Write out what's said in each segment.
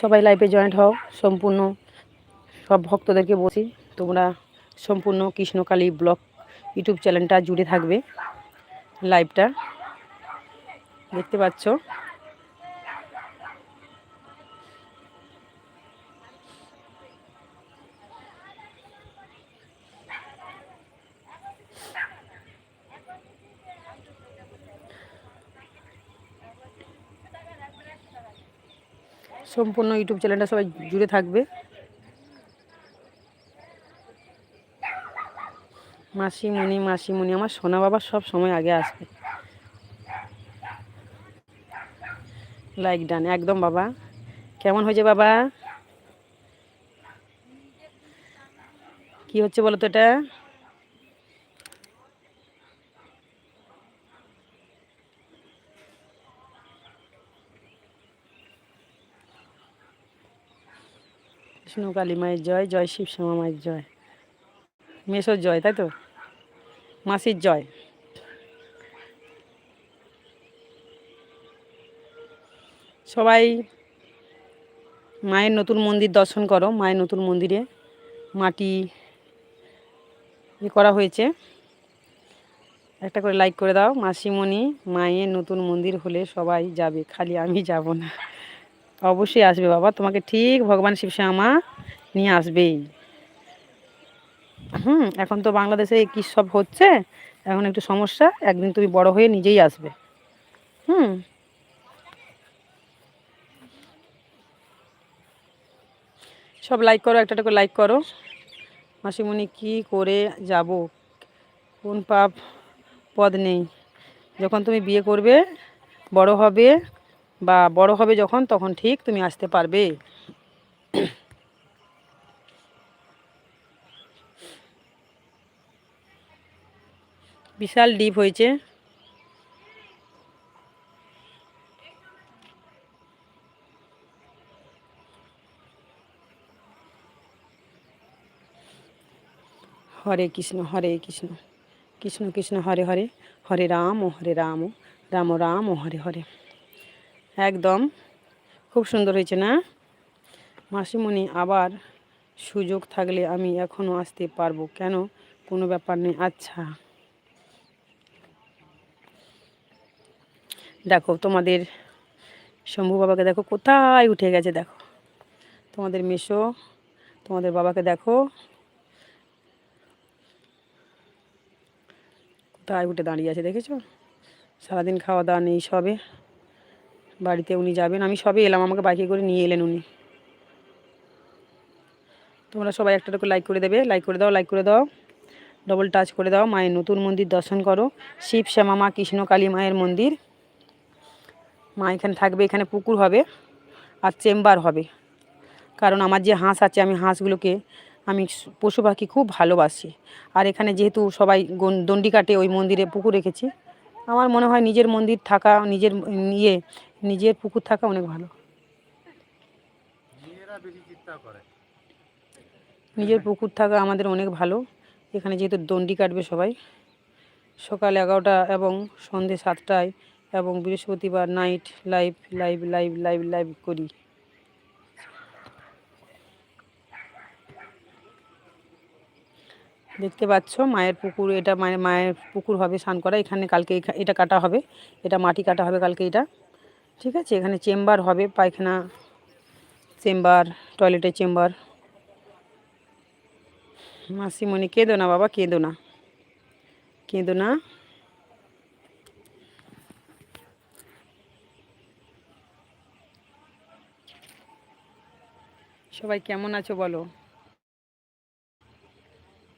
সবাই লাইভে জয়েন্ট হও, সম্পূর্ণ সব ভক্তদেরকে বলছি, তোমরা সম্পূর্ণ কৃষ্ণকালী ব্লগ ইউটিউব চ্যানেলটা জুড়ে থাকবে লাইভটা দেখতে পাচ্ছ? সম্পূর্ণ ইউটিউব চ্যানেলটা সবাই জুড়ে থাকবে। মাসিমণি মাসিমণি, আমার সোনা বাবা সব সময় আগে আসবে। লাইক ডান একদম বাবা। কেমন হয়েছে বাবা? কি হচ্ছে বলো তো এটা? কৃষ্ণ কালী মায়ের জয় জয় শিব শ্যামা মায়ের জয়। মেসোর জয়, তাই তো? মাসির জয়। সবাই মায়ের নতুন মন্দির দর্শন করো, মায়ের নতুন মন্দিরে মাটি ই করা হয়েছে। একটা করে লাইক করে দাও, মাসিমণি মায়ের নতুন মন্দির হলে সবাই যাবে, খালি আমি যাব না। অবশ্যই আসবে বাবা। তোমাকে ঠিক ভগবান শিব শিবশ্যামা নিয়ে আসবেই। হুম, এখন তো বাংলাদেশে কী সব হচ্ছে? এখন একটু সমস্যা, একদিন তুমি বড় হয়ে নিজেই আসবে। হুম। সব লাইক করো, একটা করে লাইক করো। মাসিমণি কি করে যাব? কোন পাপ, পদ নেই। যখন তুমি বিয়ে করবে, বড় হবে বা বড় হবে যখন, তখন ঠিক তুমি আসতে পারবে। বিশাল ডিপ হয়েছে। হরে কৃষ্ণ হরে কৃষ্ণ কৃষ্ণ কৃষ্ণ, হরে হরে হরে রাম ও হরে রাম রাম রাম ও হরে হরে। একদম। খুব সুন্দর হয়েছে না? মাসিমণি, আবার সুযোগ থাকলে আমি এখনও আসতে পারব। কেন? কোনো ব্যাপার নেই। আচ্ছা। দেখো, তোমাদের শম্ভু বাবাকে দেখো, কোথায় উঠে গেছে দেখো। তোমাদের মেশো তোমাদের বাবাকে দেখো। কোথায় উঠে দাঁড়িয়ে আছে, দেখেছ? সারাদিন খাওয়া দাওয়া নেই সবে। বাড়িতে উনি যাবেন। আমি সবে এলাম, আমাকে বাইকে করে নিয়ে এলেন উনি। তোমরা সবাই একটা লাইক করে দেবে। লাইক করে দাও লাইক করে দাও। ডবল টাচ করে দাও। মায়ের নতুন মন্দির দর্শন করো। শিব, শ্যামা, মা, কৃষ্ণ, কালী মায়ের মন্দির। মা এখানে থাকবে, এখানে পুকুর হবে আর চেম্বার হবে। কারণ আমার যে হাঁস আছে, আমি হাঁসগুলোকে, আমি পশু পাখি খুব ভালোবাসি। আর এখানে যেহেতু সবাই দণ্ডি কাটে, ওই মন্দিরে পুকুর রেখেছি। আমার মনে হয় নিজের মন্দির থাকা, নিজের ইয়ে নিজের পুকুর থাকা অনেক ভালো। নিজের পুকুর থাকা আমাদের অনেক ভালো। এখানে যেহেতু দণ্ডি কাটবে সবাই। সকাল এগারোটা এবং সন্ধে সাতটায় এবং বৃহস্পতিবার night live live live live live করি। দেখতে পাচ্ছ মায়ের পুকুর এটা মায়ের মায়ের পুকুর হবে স্নান করা। এখানে কালকে এটা কাটা হবে। এটা মাটি কাটা হবে কালকে এটা। ঠিক আছে? এখানে চেম্বার হবে, পায়খানা চেম্বার, টয়লেটের চেম্বার। মাসিমণি, কেঁদো না বাবা, কেঁদো না। কেঁদো না। সবাই কেমন আছো বলো?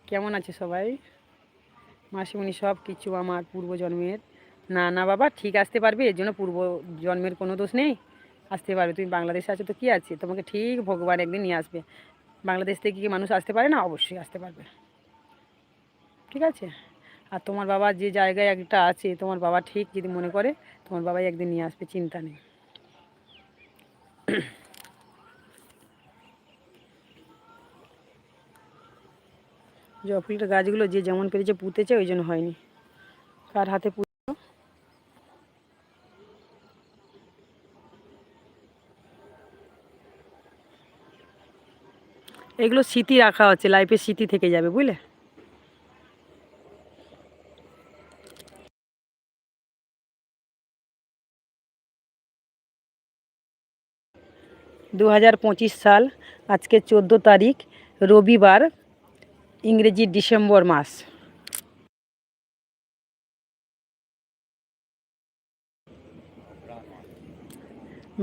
কেমন আছে সবাই? মাসিমণি সব কিছু আমার পূর্বজন্মের। না না বাবা, ঠিক আসতে পারবে, এর জন্য পূর্ব জন্মের কোনো দোষ নেই। আসতে পারবে, তুমি বাংলাদেশে আছো তো কী আছে? তোমাকে ঠিক ভগবান একদিন নিয়ে আসবে। বাংলাদেশ থেকে কি মানুষ আসতে পারে না? অবশ্যই আসতে পারবে। ঠিক আছে? আর তোমার বাবা যে জায়গায় একটা আছে, তোমার বাবা ঠিক যদি মনে করে, তোমার বাবাই একদিন নিয়ে আসবে, চিন্তা নেই। জয়ফুলের গাছগুলো যে যেমন পেরেছে, পুঁতেছে, ওই জন্য হয়নি। কার হাতে এগুলো স্মৃতি রাখা হচ্ছে লাইফের স্মৃতি থেকে যাবে, বুঝলে? দু হাজার পঁচিশ সাল, আজকে চোদ্দ তারিখ, রবিবার, ইংরেজি ডিসেম্বর মাস।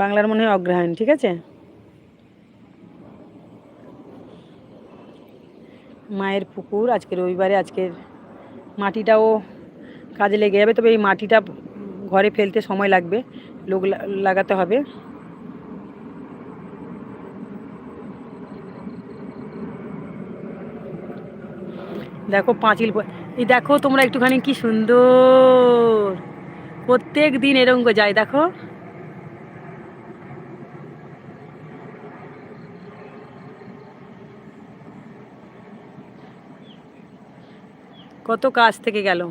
বাংলার মনে হয় অগ্রহায়ণ, ঠিক আছে? মায়ের পুকুর, আজকে রবিবারে আজকের মাটিটাও কাজে লেগে যাবে, তবে এই মাটিটা ঘরে ফেলতে সময় লাগবে, লোক লাগাতে হবে। দেখো পাঁচিল এই দেখো তোমরা একটুখানি কি সুন্দর, প্রত্যেক দিন এরঙ্গ যায়, দেখো। কত কাজ থেকে গেল?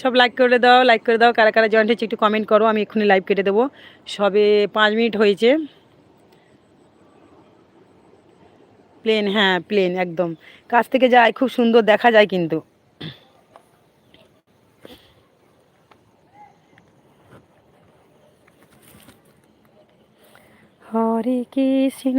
সব লাইক করে দাও লাইক করে দাও। কারা কারা জয়েন্ট হয়েছে একটু কমেন্ট করো, আমি এক্ষুনি লাইভ কেটে দেবো। সবে পাঁচ মিনিট হয়েছে। প্লেন হ্যাঁ প্লেন একদম। কাছ থেকে যায়, খুব সুন্দর দেখা যায় কিন্তু। হরে কৃষ্ণ।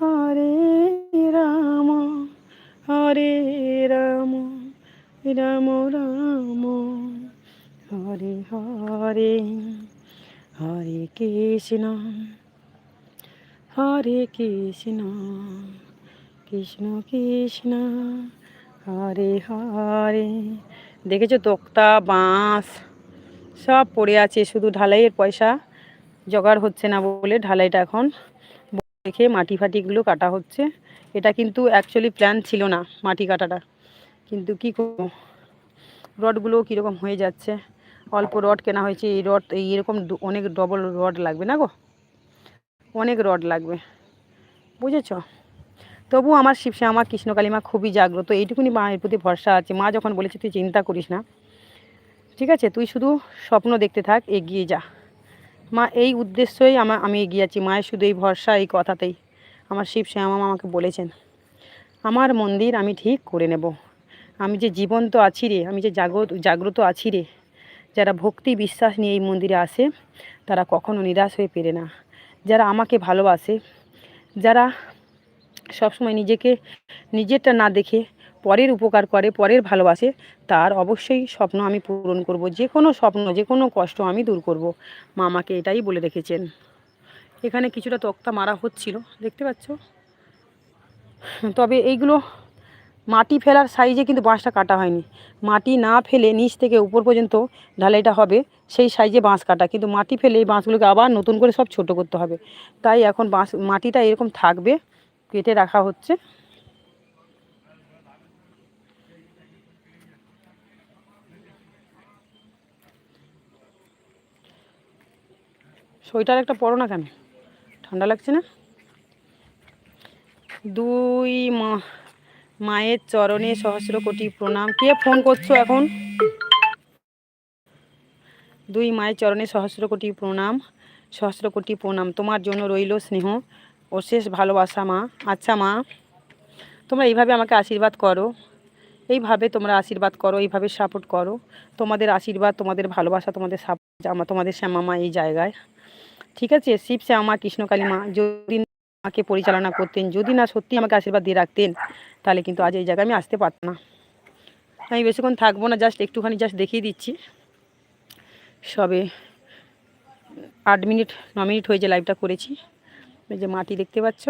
হরে রাম হরে রাম রাম রাম, হরে হরে হরে কৃষ্ণ হরে কৃষ্ণ কৃষ্ণ কৃষ্ণ, হরে হরে। দেখেছ তোক্তা, বাঁশ, সব পড়ে আছে, শুধু ঢালাইয়ের পয়সা, জোগাড় হচ্ছে না বলে ঢালাইটা এখন রেখে মাটি ফাটিগুলো কাটা হচ্ছে। এটা কিন্তু অ্যাকচুয়ালি প্ল্যান ছিল না মাটি কাটাটা। কিন্তু কি করব? রডগুলো কীরকম হয়ে যাচ্ছে। অল্প রড কেনা হয়েছে। এই রড, এই এরকম অনেক ডবল রড লাগবে না গো? অনেক রড লাগবে। বুঝেছ? তবু আমার শিবসে আমার কৃষ্ণকালী মা খুবই জাগ্রত। এইটুকুনি মায়ের প্রতি ভরসা আছে। মা যখন বলেছে, তুই চিন্তা করিস না। ঠিক আছে? তুই শুধু স্বপ্ন দেখতে থাক, এগিয়ে যা। মা, এই উদ্দেশ্যই আমা, আমি এগিয়ে আছি। মায়ের শুধু এই ভরসা, এই কথাতেই। আমার শিব শ্যামা আমাকে বলেছেন, আমার মন্দির আমি ঠিক করে নেব। আমি যে জীবন্ত আছি রে, আমি যে জাগ্রত জাগ্রত আছি রে, যারা ভক্তি বিশ্বাস নিয়ে এই মন্দিরে আসে, তারা কখনো নিরাশ হয়ে পেরে না। যারা আমাকে ভালোবাসে, যারা সবসময় নিজেকে, নিজেরটা না দেখে পরের উপকার করে, পরের ভালোবাসে, তার অবশ্যই স্বপ্ন আমি পূরণ করব। যে কোনো স্বপ্ন, যে কোনো কষ্ট আমি দূর করব। মা আমাকে এটাই বলে রেখেছেন। এখানে কিছুটা তক্তা মারা হচ্ছিল, দেখতে পাচ্ছ? তবে এইগুলো মাটি ফেলার সাইজে কিন্তু বাঁশটা কাটা হয়নি। মাটি না ফেলে নিচ থেকে উপর পর্যন্ত ঢালাইটা হবে, সেই সাইজে বাঁশ কাটা। কিন্তু মাটি ফেলে এই বাঁশগুলোকে আবার নতুন করে সব ছোট করতে হবে। তাই এখন বাঁশ, মাটিটা এরকম থাকবে, কেটে রাখা হচ্ছে। সোয়েটার একটা পরো না কেন? ঠান্ডা লাগছে না? দুই মায়ের চরণে সহস্র কোটি প্রণাম। কে ফোন করছ এখন? দুই মায়ের চরণে সহস্র কোটি প্রণাম, সহস্র কোটি প্রণাম। তোমার জন্য রইল স্নেহ, অশেষ ভালোবাসা মা। আচ্ছা মা, তোমরা এইভাবে আমাকে আশীর্বাদ করো। এইভাবে তোমরা আশীর্বাদ করো, এইভাবে সাপোর্ট করো। তোমাদের আশীর্বাদ, তোমাদের ভালোবাসা, তোমাদের সাপোর্ট আমার তোমাদের শ্যামা মা এই জায়গায়। ঠিক আছে? শিব শ্যামা কৃষ্ণকালী মা, যদি আমাকে পরিচালনা করতেন, যদি না সত্যি আমাকে আশীর্বাদ দিয়ে রাখতেন, তাহলে কিন্তু আজ এই জায়গায় আমি আসতে পারতাম না। আমি বেশিক্ষণ থাকব না জাস্ট একটুখানি জাস্ট দেখিয়ে দিচ্ছি। সবে আট মিনিট, ন মিনিট হয়ে যে লাইভটা করেছি। এই যে মাটি দেখতে পাচ্ছ?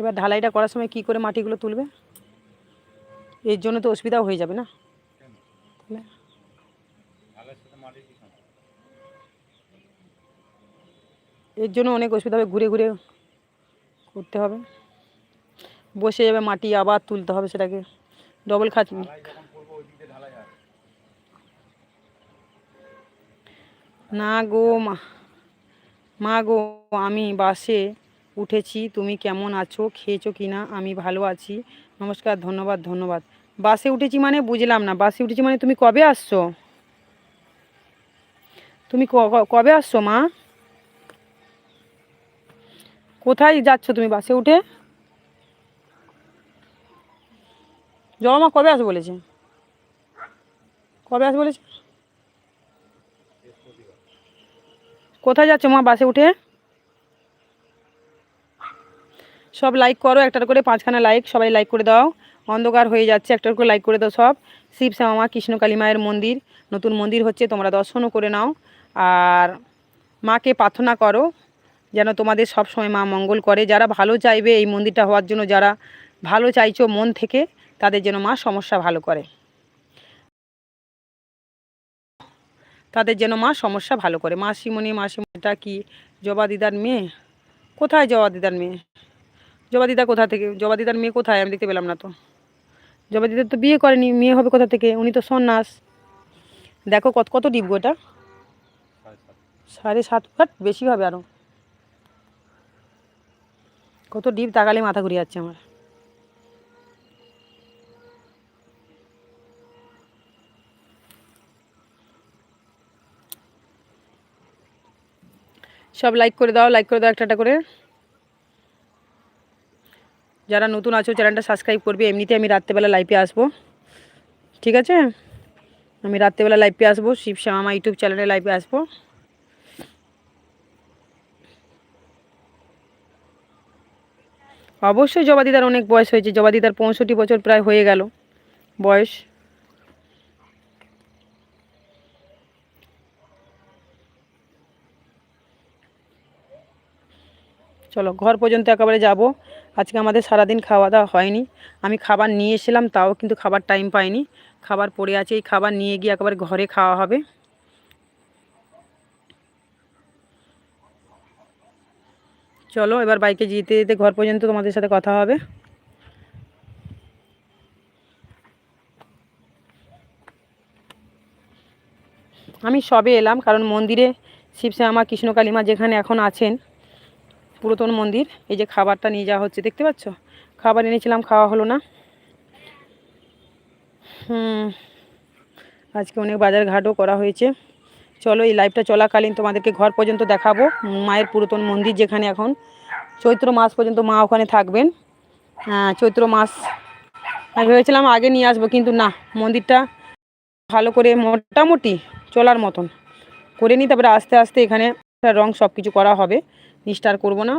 এবার ঢালাইটা করার সময় কি করে মাটিগুলো তুলবে? এর জন্য তো অসুবিধা হয়ে যাবে না। তাহলে এর জন্য অনেক অসুবিধা হবে, ঘুরে ঘুরে করতে হবে। বসে যাবে মাটি আবার তুলতে হবে সেটাকে। ডবল খাচ না গো মা মা গো, আমি বাসে উঠেছি, তুমি কেমন আছো, খেয়েছো কি না আমি ভালো আছি। নমস্কার, ধন্যবাদ ধন্যবাদ। বাসে উঠেছি মানে বুঝলাম না, বাসে উঠেছি মানে তুমি কবে আসছো? তুমি কবে আসছো মা? কোথায় যাচ্ছ তুমি বাসে উঠে? জমা মা কবে আসবে বলেছে? কবে আসবে বলেছে? কোথায় যাচ্ছ মা বাসে উঠে? সব লাইক করো, একটার করে পাঁচখানা লাইক সবাই লাইক করে দাও। অন্ধকার হয়ে যাচ্ছে, একটার করে লাইক করে দাও সব। শিব শ্যামা কৃষ্ণ কালী মায়ের মন্দির, নতুন মন্দির হচ্ছে, তোমরা দর্শনও করে নাও। আর মাকে প্রার্থনা করো, যেন তোমাদের সব সময় মা মঙ্গল করে। যারা ভালো চাইবে এই মন্দিরটা হওয়ার জন্য, যারা ভালো চাইছো মন থেকে, তাদের যেন মা সমস্যা ভালো করে। তাদের যেন মা সমস্যা ভালো করে। মাসিমণি, মাসিমণিটা কি? জবা দিদার মেয়ে? কোথায় জবা দিদার মেয়ে? জবা দিদা কোথা থেকে? জবা দিদার মেয়ে কোথায়? আমি দেখতে পেলাম না তো। জবা দিদার তো বিয়ে করেনি, মেয়ে হবে কোথা থেকে? উনি তো সন্ন্যাস। দেখো কত কত ডিপ গো এটা? সাড়ে সাত ফুট, বেশি হবে আরও কত ডিপ তাকালে মাথা ঘুরে যাচ্ছে আমার। সব লাইক করে দাও লাইক করে দাও একটা একটা করে। যারা নতুন আছো, চ্যানেলটা সাবস্ক্রাইব করবে। এমনিতে আমি রাত্রেবেলা লাইভে আসব। ঠিক আছে? আমি রাত্রেবেলা লাইভে আসব। শিব শ্যামা ইউটিউব চ্যানেলে লাইভে আসব। অবশ্যই জবাদিদার অনেক বয়স হয়েছে। জবাদিদার পঁয়ষট্টি বছর প্রায় হয়ে গেল বয়স। চলো, ঘর পর্যন্ত একেবারে যাব। আজকে আমাদের সারাদিন খাওয়া দাওয়া হয়নি। আমি খাবার নিয়ে এসেছিলাম, তাও কিন্তু খাবার টাইম পাইনি। খাবার পড়ে আছে, এই খাবার নিয়ে গিয়ে একেবারে ঘরে খাওয়া হবে। চলো, এবার বাইকে যেতে যেতে ঘর পর্যন্ত তোমাদের সাথে কথা হবে। আমি সবে এলাম, কারণ মন্দিরে শিবশ্যামা কৃষ্ণ কালীমা যেখানে এখন আছেন পুরাতন মন্দির, এই যে খাবারটা নিয়ে যাওয়া হচ্ছে, দেখতে পাচ্ছ? খাবার এনেছিলাম, খাওয়া হলো না। হুম, আজকে অনেক বাজার ঘাটও করা হয়েছে। চলো, এই লাইভটা চলাকালীন তোমাদেরকে ঘর পর্যন্ত দেখাবো, মায়ের পুরাতন মন্দির যেখানে এখন। চৈত্র মাস পর্যন্ত মা ওখানে থাকবেন। চৈত্র মাস, আমি ভেবেছিলাম আগে নিয়ে আসব, কিন্তু না, মন্দিরটা ভালো করে মোটামুটি চলার মতন। করে নিই, তারপরে আস্তে আস্তে এখানে রং সব কিছু করা হবে। নিস্টার করব না।